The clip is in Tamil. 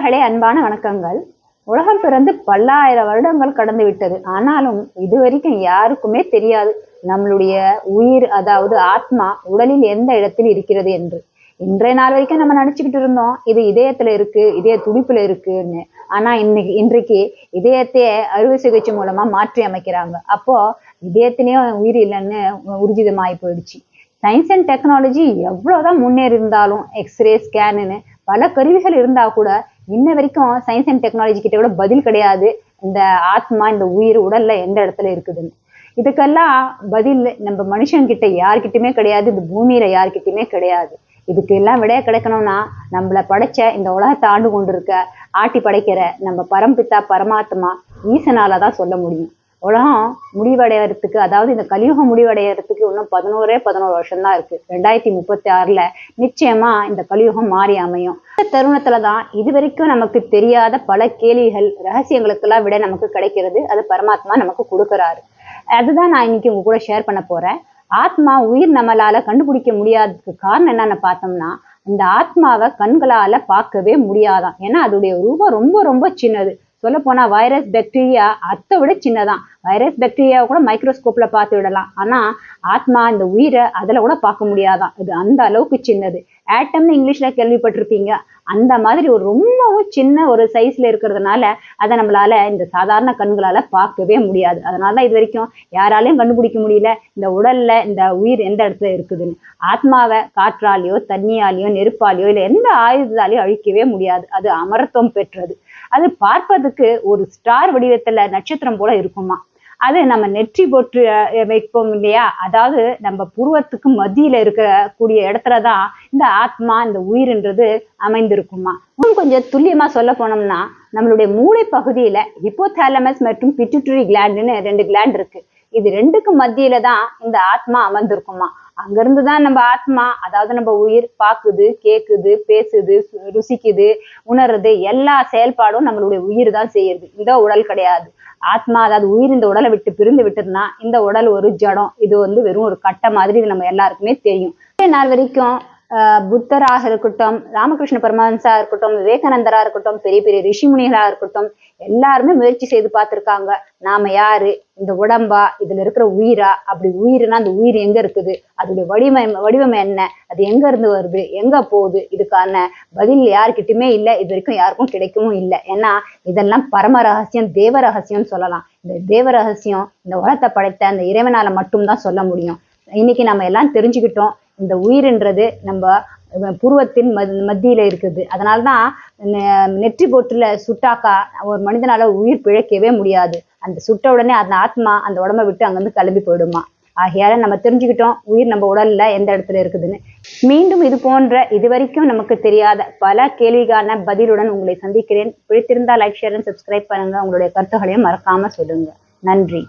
உறவுகளே அன்பான வணக்கங்கள். உலகம் பிறந்து பல்லாயிரம் வருடங்கள் கடந்து விட்டது. ஆனாலும் இதுவரைக்கும் யாருக்குமே தெரியாது நம்மளுடைய உயிர் அதாவது ஆத்மா உடலில் எந்த இடத்தில் இருக்கிறது என்று. இன்றைய நாள் வரைக்கும் நம்ம நினைச்சுக்கிட்டு இருந்தோம் இது இதயத்துல இருக்கு இதய துடிப்புல இருக்குன்னு. ஆனா இன்னைக்கு இன்றைக்கு இதயத்தையே அறுவை சிகிச்சை மூலமா மாற்றி அமைக்கிறாங்க. அப்போ இதயத்திலேயே உயிர் இல்லைன்னு உறுதிதமாகி போயிடுச்சு. சயின்ஸ் அண்ட் டெக்னாலஜி எவ்வளவுதான் முன்னேறி இருந்தாலும் எக்ஸ்ரே ஸ்கேனுன்னு பல கருவிகள் இருந்தா கூட இன்ன வரைக்கும் சயின்ஸ் அண்ட் டெக்னாலஜி கிட்ட கூட பதில் கிடையாது. இந்த ஆத்மா இந்த உயிர் உடல்ல எந்த இடத்துல இருக்குதுன்னு இதுக்கெல்லாம் பதில் நம்ம மனுஷங்கிட்ட யார்கிட்டயுமே கிடையாது. இந்த பூமியில யார்கிட்டயுமே கிடையாது. இதுக்கு எல்லாம் விடைய கிடைக்கணும்னா நம்மள படைச்ச இந்த உலகத்தை ஆண்டு கொண்டு இருக்க ஆட்டி படைக்கிற நம்ம பரம்பித்தா பரமாத்மா ஈசனால தான் சொல்ல முடியும். உலகம் முடிவடையறதுக்கு அதாவது இந்த கலியுகம் முடிவடையறதுக்கு இன்னும் பதினோரே பதினோரு வருஷம்தான் இருக்கு. ரெண்டாயிரத்தி முப்பத்தி ஆறுல நிச்சயமா இந்த கலியுகம் மாறி அமையும். இந்த தருணத்துல தான் இது வரைக்கும் நமக்கு தெரியாத பல கேள்விகள் ரகசியங்களுக்கெல்லாம் விட நமக்கு கிடைக்கிறது. அது பரமாத்மா நமக்கு கொடுக்கறாரு. அதுதான் நான் இன்னைக்கு உங்க கூட ஷேர் பண்ண போறேன். ஆத்மா உயிர் நம்மளால கண்டுபிடிக்க முடியாததுக்கு காரணம் என்னன்னு பார்த்தோம்னா இந்த ஆத்மாவை கண்களால பார்க்கவே முடியாதான். ஏன்னா அதோடைய ரூபம் ரொம்ப ரொம்ப சின்னது. சொல்ல போனா வைரஸ் பாக்டீரியா அதை விட சின்னதான். வைரஸ் பாக்டீரியாவை கூட மைக்ரோஸ்கோப்ல பார்த்து விடலாம். ஆனா ஆத்மா இந்த உயிரை அதுல கூட பார்க்க முடியாதான். இது அந்த அளவுக்கு சின்னது. ஆட்டம்னு இங்கிலீஷ்ல கேள்விப்பட்டிருப்பீங்க. அந்த மாதிரி ஒரு ரொம்பவும் சின்ன ஒரு சைஸ்ல இருக்கிறதுனால அதை நம்மளால இந்த சாதாரண கண்களால பார்க்கவே முடியாது. அதனால இது வரைக்கும் யாராலையும் கண்டுபிடிக்க முடியல. இந்த உடல்ல இந்த உயிர் எந்த இடத்துல இருக்குதுன்னு. ஆத்மாவை காற்றாலேயோ தண்ணியாலேயோ நெருப்பாலேயோ இல்லை எந்த ஆயுதத்தாலேயோ அழிக்கவே முடியாது. அது அமரத்துவம் பெற்றது. அது பார்ப்பதுக்கு ஒரு ஸ்டார் வடிவத்துல நட்சத்திரம் போல இருக்குமா? அது நம்ம நெற்றி போட்டு வைப்போம் இல்லையா? அதாவது நம்ம புருவத்துக்கு மத்தியில இருக்கிற கூடிய இடத்துலதான் இந்த ஆத்மா இந்த உயிர்ன்றது அமைந்திருக்குமா? இன்னும் கொஞ்சம் துல்லியமா சொல்ல போனோம்னா நம்மளுடைய மூளை பகுதியில ஹிப்போதாலமஸ் மற்றும் பிட்டுட்டரி கிளாண்டுன்னு ரெண்டு கிளாண்ட் இருக்கு. இது ரெண்டுக்கு மத்தியில தான் இந்த ஆத்மா அமர்ந்திருக்குமா? அங்கிருந்து தான் நம்ம ஆத்மா அதாவது நம்ம உயிர் பார்க்குது கேக்குது பேசுது ருசிக்குது உணருது எல்லா செயல்பாடும் நம்மளுடைய உயிர் தான் செய்யுது. இந்த உடல் கிடையாது. ஆத்மா அதாவது உயிர் இந்த உடலை விட்டு பிரிந்து விட்டுருந்தா இந்த உடல் ஒரு ஜடம். இது வந்து வெறும் ஒரு கட்டை மாதிரி நம்ம எல்லாருக்குமே தெரியும். நாள் வரைக்கும் புத்தராக இருக்கட்டும் ராமகிருஷ்ண பரமஹன்சா இருக்கட்டும் விவேகானந்தரா இருக்கட்டும் பெரிய பெரிய ரிஷிமுனிகளா இருக்கட்டும் எல்லாருமே முயற்சி செய்து பார்த்திருக்காங்க. நாம யாரு? இந்த உடம்பா? இதுல இருக்கிற உயிரா? அப்படி உயிர்னா அந்த உயிர் எங்க இருக்குது? அதோடைய வடிவம் வடிவம் என்ன? அது எங்க இருந்து வருது? எங்க போகுது? இதுக்கான பதில் யாருக்கிட்டுமே இல்லை. இது வரைக்கும் யாருக்கும் கிடைக்கவும் இல்லை. ஏன்னா இதெல்லாம் பரம ரகசியம் தேவ ரகசியம்னு சொல்லலாம். இந்த தேவ ரகசியம் இந்த உலகத்தை படைத்த அந்த இறைவனால மட்டும்தான் சொல்ல முடியும். இன்னைக்கு நம்ம எல்லாம் தெரிஞ்சுக்கிட்டோம். இந்த உயிர்ன்றது நம்ம புருவத்தின் மத்தியில இருக்குது. அதனால்தான் நெற்றி போட்டுல சுட்டாக்கா ஒரு மனிதனால உயிர் பிழைக்கவே முடியாது. அந்த சுட்ட உடனே அந்த ஆத்மா அந்த உடம்ப விட்டு அங்கிருந்து கிளம்பி போயிடுமா. ஆகையால நம்ம தெரிஞ்சுக்கிட்டோம் உயிர் நம்ம உடல்ல எந்த இடத்துல இருக்குதுன்னு. மீண்டும் இது போன்ற இது வரைக்கும் நமக்கு தெரியாத பல கேள்விக்கான பதிலுடன் உங்களை சந்திக்கிறேன். பிடித்திருந்தா லைக் ஷேர் சப்ஸ்கிரைப் பண்ணுங்க. உங்களுடைய கருத்துகளையும் மறக்காம சொல்லுங்க. நன்றி.